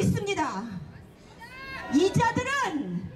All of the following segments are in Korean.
있습니다. 이 자들은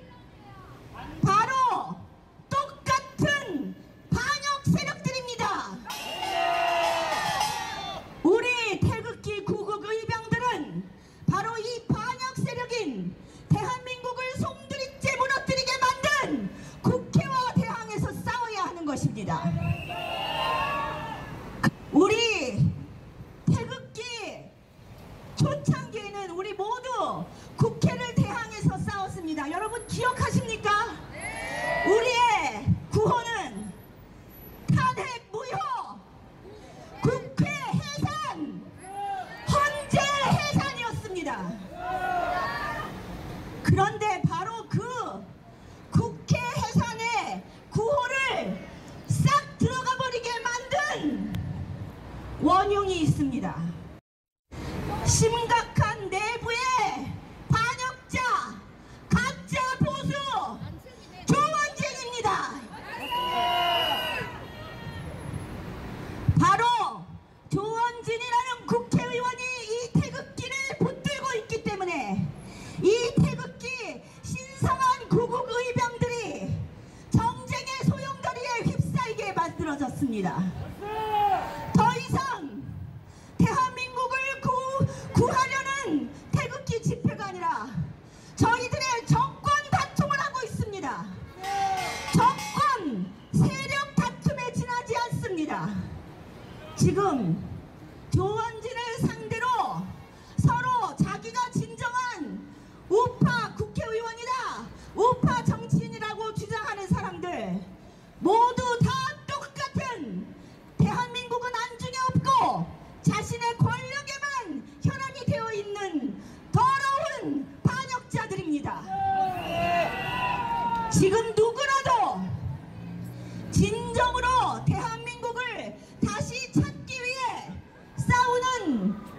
Bye.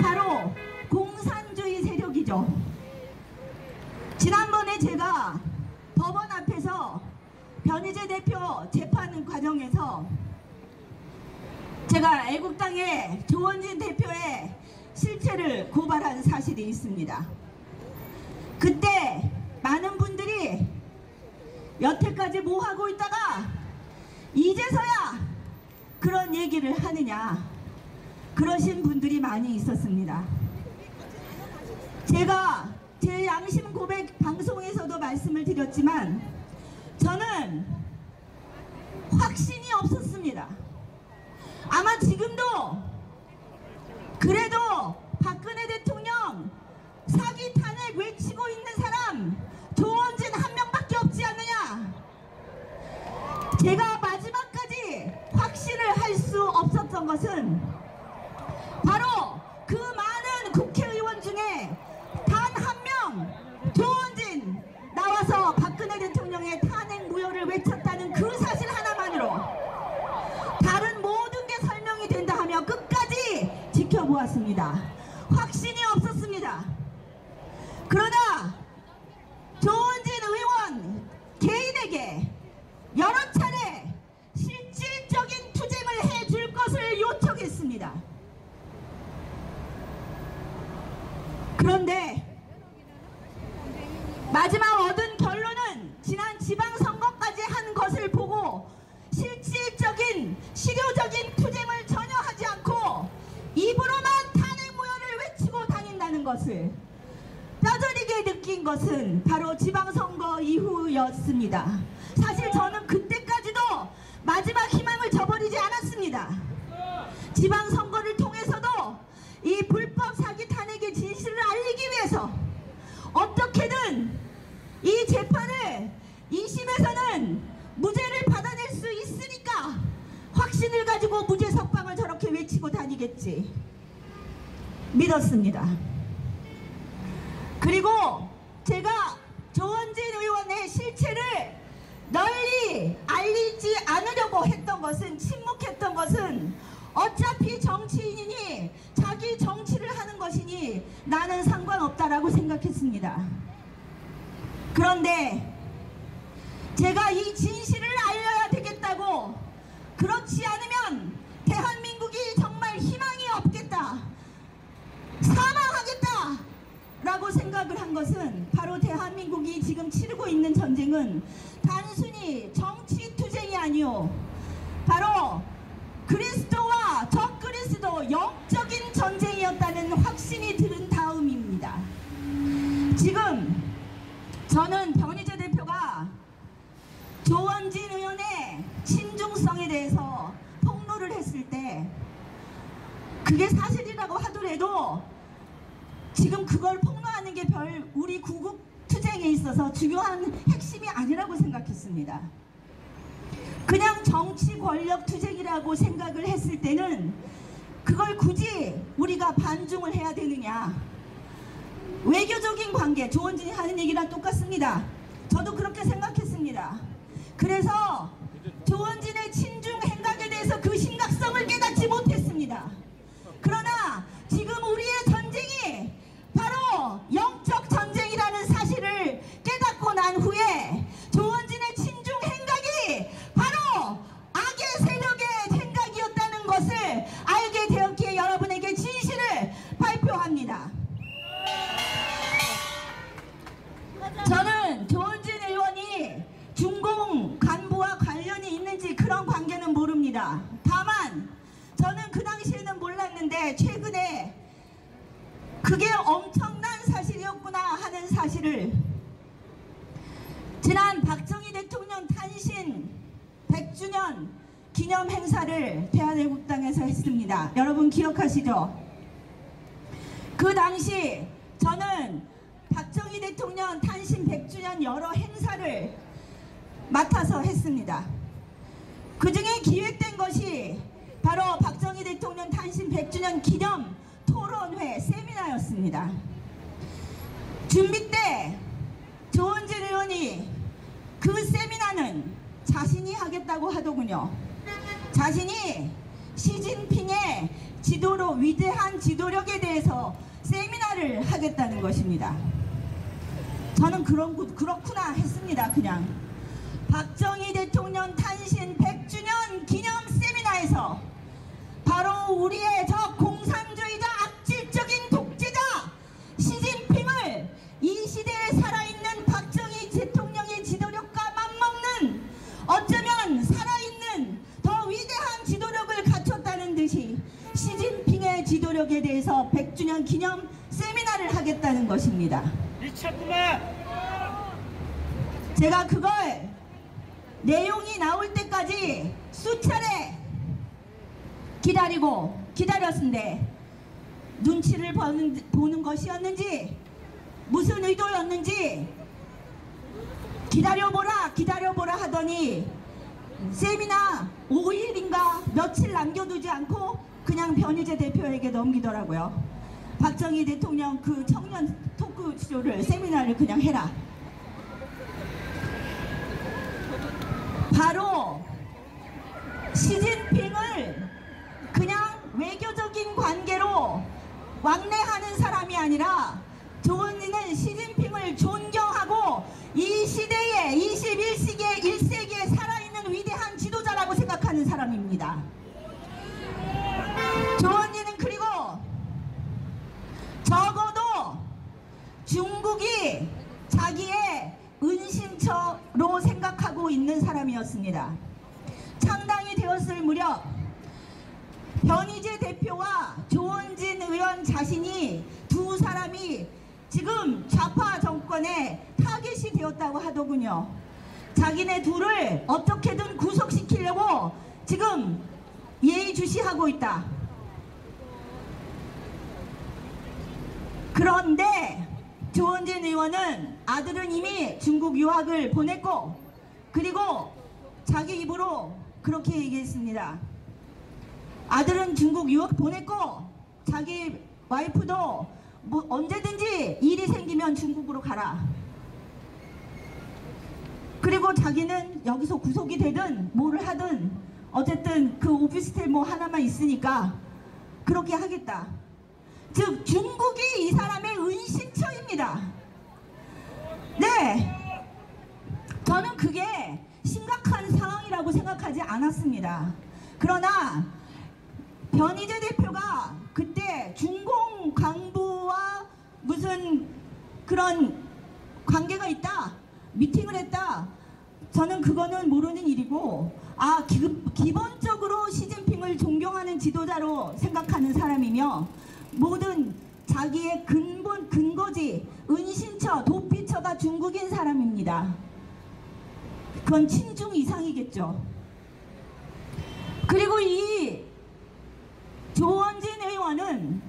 바로 공산주의 세력이죠. 지난번에 제가 법원 앞에서 변희재 대표 재판 과정에서 제가 애국당의 조원진 대표의 실체를 고발한 사실이 있습니다. 그때 많은 분들이 여태까지 뭐 하고 있다가 이제서야 그런 얘기를 하느냐 그러신 분들이 많이 있었습니다. 제가 제 양심 고백 방송에서도 말씀을 드렸지만 저는 확신이 없었습니다. 아마 지금도 그래도 박근혜 대통령 사기 탄핵 외치고 있는 사람 조원진 한 명밖에 없지 않느냐? 제가 마지막까지 확신을 할 수 없었던 것은 그런데 마지막 얻은 결론은 지난 지방선거까지 한 것을 보고 실질적인 실효적인 투쟁을 전혀 하지 않고 입으로만 탄핵 무효를 외치고 다닌다는 것을 뼈저리게 느낀 것은 바로 지방선거 이후였습니다. 사실 저는 그때까지도 마지막 희망을 저버리지 않았습니다. 지방선거를 통해서도 이 불법 어떻게든 이 재판을 2심에서는 무죄를 받아낼 수 있으니까 확신을 가지고 무죄 석방을 저렇게 외치고 다니겠지 믿었습니다. 그리고 제가 조원진 의원의 실체를 널리 알리지 않으려고 했던 것은 침묵했던 것은 어차피 정치인이니 자기 정치를 하는 것이니 나는 상관없다라고 생각했습니다. 그런데 제가 이 진실을 알려야 되겠다고 그렇지 않으면 대한민국이 정말 희망이 없겠다. 사망하겠다. 라고 생각을 한 것은 바로 대한민국이 지금 치르고 있는 전쟁은 단순히 정치 투쟁이 아니요. 바로 그리스도와 적그리스도 영적인 전쟁이었다는 확신이 들은 다음입니다. 지금 저는 변희재 대표가 조원진 의원의 친중성에 대해서 폭로를 했을 때 그게 사실이라고 하더라도 지금 그걸 폭로하는 게 별 우리 구국 투쟁에 있어서 중요한 핵심이 아니라고 생각했습니다. 그냥 정치 권력 투쟁이라고 생각을 했을 때는 그걸 굳이 우리가 반중을 해야 되느냐. 외교적인 관계, 조원진이 하는 얘기랑 똑같습니다. 저도 그렇게 생각했습니다. 그래서 조원진의 친중 행각에 대해서 그 심각성을 깨닫지 못했습니다. 그러나 100주년 여러 행사를 맡아서 했습니다. 그 중에 기획된 것이 바로 박정희 대통령 탄신 100주년 기념 토론회 세미나 있습니다. 준비 때 조원진 의원이 그 세미나는 자신이 하겠다고 하더군요. 자신이 시진핑의 지도로 위대한 지도력에 대해서 세미나를 하겠다는 것입니다. 저는 그런 구- 그렇구나 했습니다. 그냥 박정희 대통령 탄신 100주년 기념 세미나에서 바로 우리의 저 공산주의자 악질적인 독재자 시진핑을 이 시대에 살아있는 박정희 대통령의 지도력과 맞먹는 어쩌면 살아있는 더 위대한 지도력을 갖췄다는 듯이 시진핑의 지도력에 대해서 100주년 기념 세미나를 하겠다는 것입니다. 제가 그걸 내용이 나올 때까지 수차례 기다리고 기다렸는데 눈치를 보는, 보는 것이었는지 무슨 의도였는지 기다려보라 기다려보라 하더니 세미나 5일인가 며칠 남겨두지 않고 그냥 변희재 대표에게 넘기더라고요. 박정희 대통령 그 청년 토크쇼를 세미나를 그냥 해라. 바로 시진핑을 그냥 외교적인 관계로 왕래하는 사람이 아니라 조은리는 시진핑을 존경하고 이 시대에 21세기에 1세기에 살아있는 위대한 지도자라고 생각하는 사람입니다. 조은리는 그리고 적어도 중국이 자기의 은신처로 생각하고 있는 사람이었습니다. 창당이 되었을 무렵 변희재 대표와 조원진 의원 자신이 두 사람이 지금 좌파 정권에 타겟이 되었다고 하더군요. 자기네 둘을 어떻게든 구속시키려고 지금 예의주시하고 있다. 그런데 조원진 의원은 아들은 이미 중국 유학을 보냈고 그리고 자기 입으로 그렇게 얘기했습니다. 아들은 중국 유학 보냈고 자기 와이프도 뭐 언제든지 일이 생기면 중국으로 가라. 그리고 자기는 여기서 구속이 되든 뭐를 하든 어쨌든 그 오피스텔 뭐 하나만 있으니까 그렇게 하겠다. 즉 중국이 이 사람의 은신 처입니다. 네, 저는 그게 심각한 상황이라고 생각하지 않았습니다. 그러나 변희재 대표가 그때 중공 강부와 무슨 그런 관계가 있다, 미팅을 했다. 저는 그거는 모르는 일이고, 아, 기, 기본적으로 시진핑을 존경하는 지도자로 생각하는 사람이며, 모든 자기의 근본 근거지, 은신처, 도피처가 중국인 사람입니다. 그건 친중 이상이겠죠. 그리고 이 조원진 의원은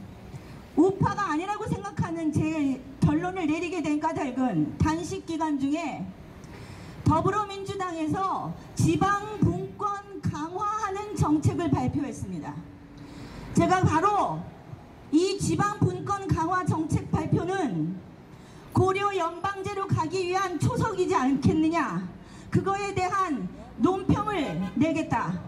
우파가 아니라고 생각하는 제 결론을 내리게 된 까닭은 단식 기간 중에 더불어민주당에서 지방 분권 강화하는 정책을 발표했습니다. 제가 바로 이 지방 분권 강화 정책 발표는 고려 연방제로 가기 위한 초석이지 않겠느냐 그거에 대한 논평을 내겠다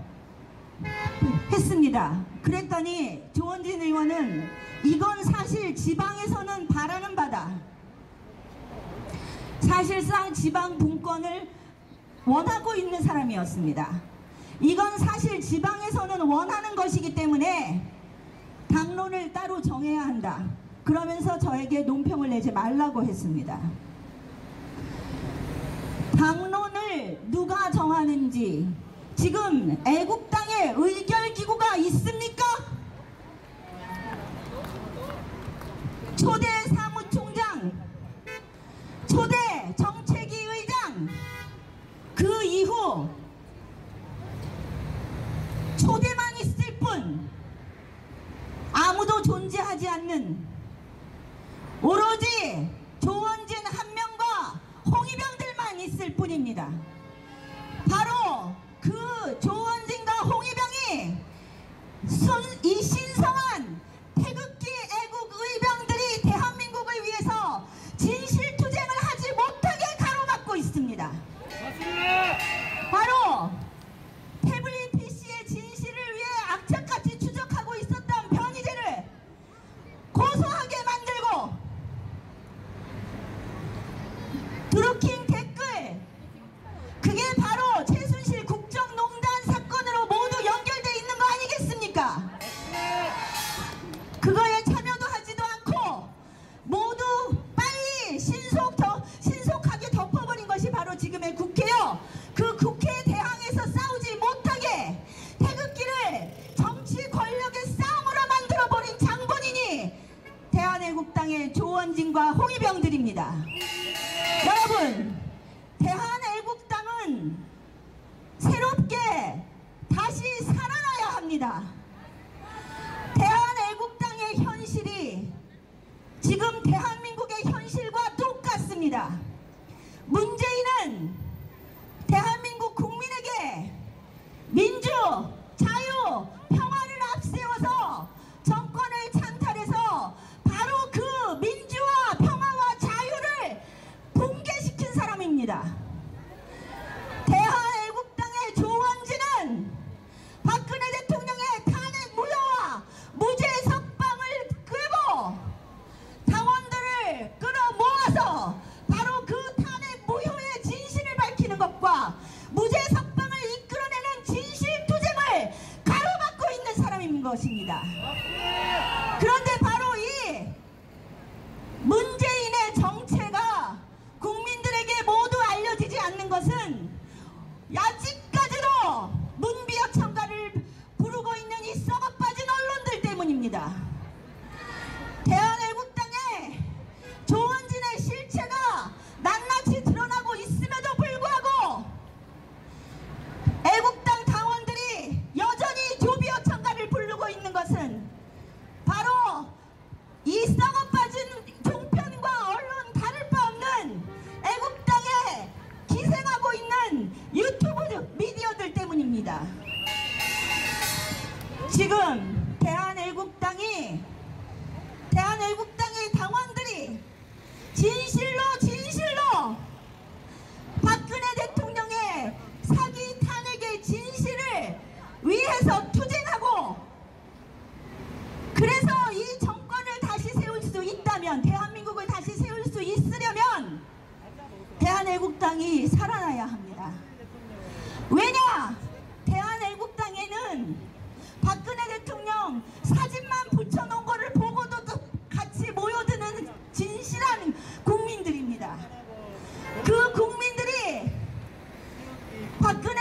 했습니다. 그랬더니 조원진 의원은 이건 사실 지방에서는 바라는 바다. 사실상 지방 분권을 원하고 있는 사람이었습니다. 이건 사실 지방에서는 원하는 것이기 때문에 당론을 따로 정해야 한다. 그러면서 저에게 논평을 내지 말라고 했습니다. 당론을 누가 정하는지 지금 애국당에 의결기구가 있습니까? 초대 cuidar. 것입니다. but good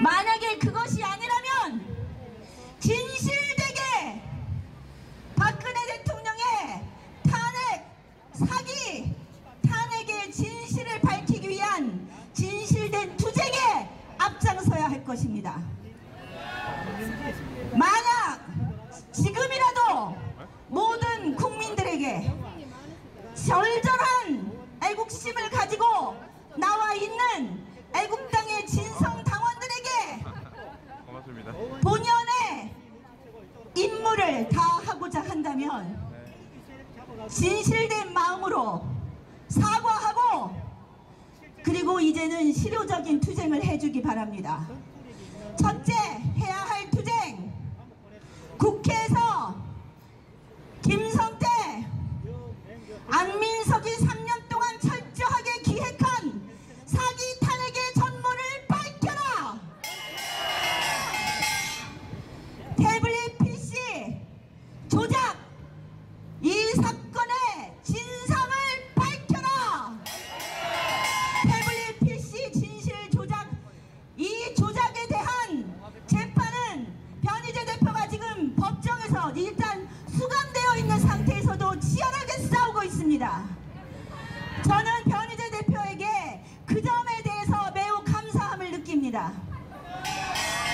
만약에 그것이 아니라면 진실되게 박근혜 대통령의 탄핵 사기 탄핵의 진실을 밝히기 위한 진실된 투쟁에 앞장서야 할 것입니다. 만약 지금이라도 모든 국민들에게 절절한 애국심을 가지고 나와 있는 애국 업무를 다 하고자 한다면 진실된 마음으로 사과하고 그리고 이제는 실효적인 투쟁을 해주기 바랍니다. 첫째,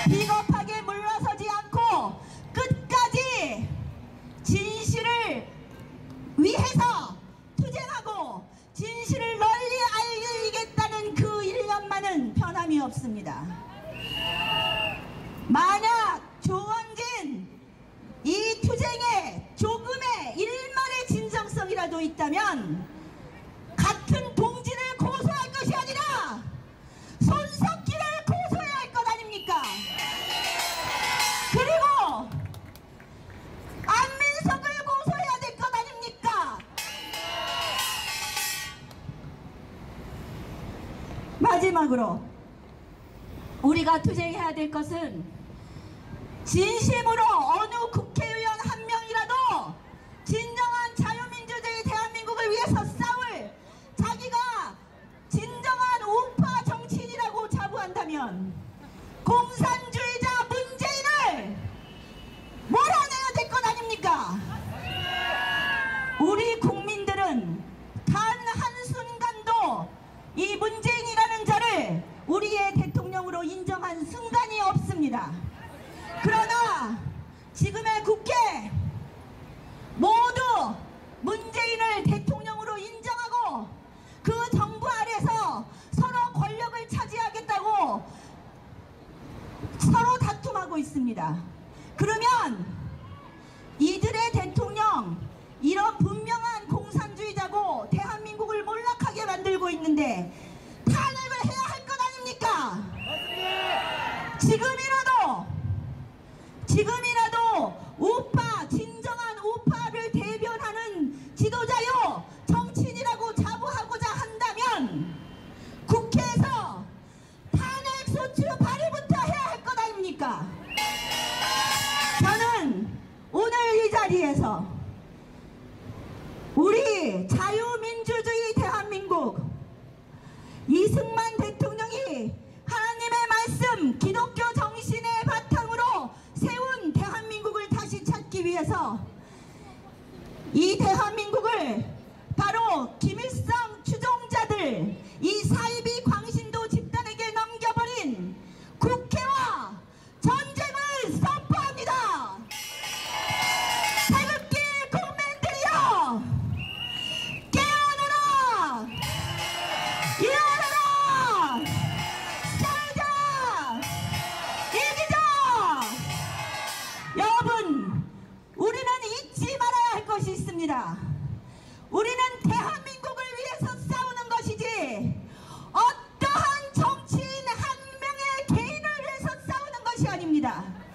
비겁하게 물러서지 않고 끝까지 진실을 위해서 투쟁하고 진실을 널리 알리겠다는 그 일념만은 변함이 없습니다. 마지막으로 우리가 투쟁해야 될 것은 진심으로 어느 국 있습니다. 그러나 지금의 국회 모두 문재인을 대통령으로 인정하고 그 정부 아래서 서로 권력을 차지하겠다고 서로 다툼하고 있습니다. 그러면 이들의 대통령 이런 분명한 공산주의자고 대한민국을 몰락하게 만들고 있는데 위해서 이 대한민국을 바로 김일성 的。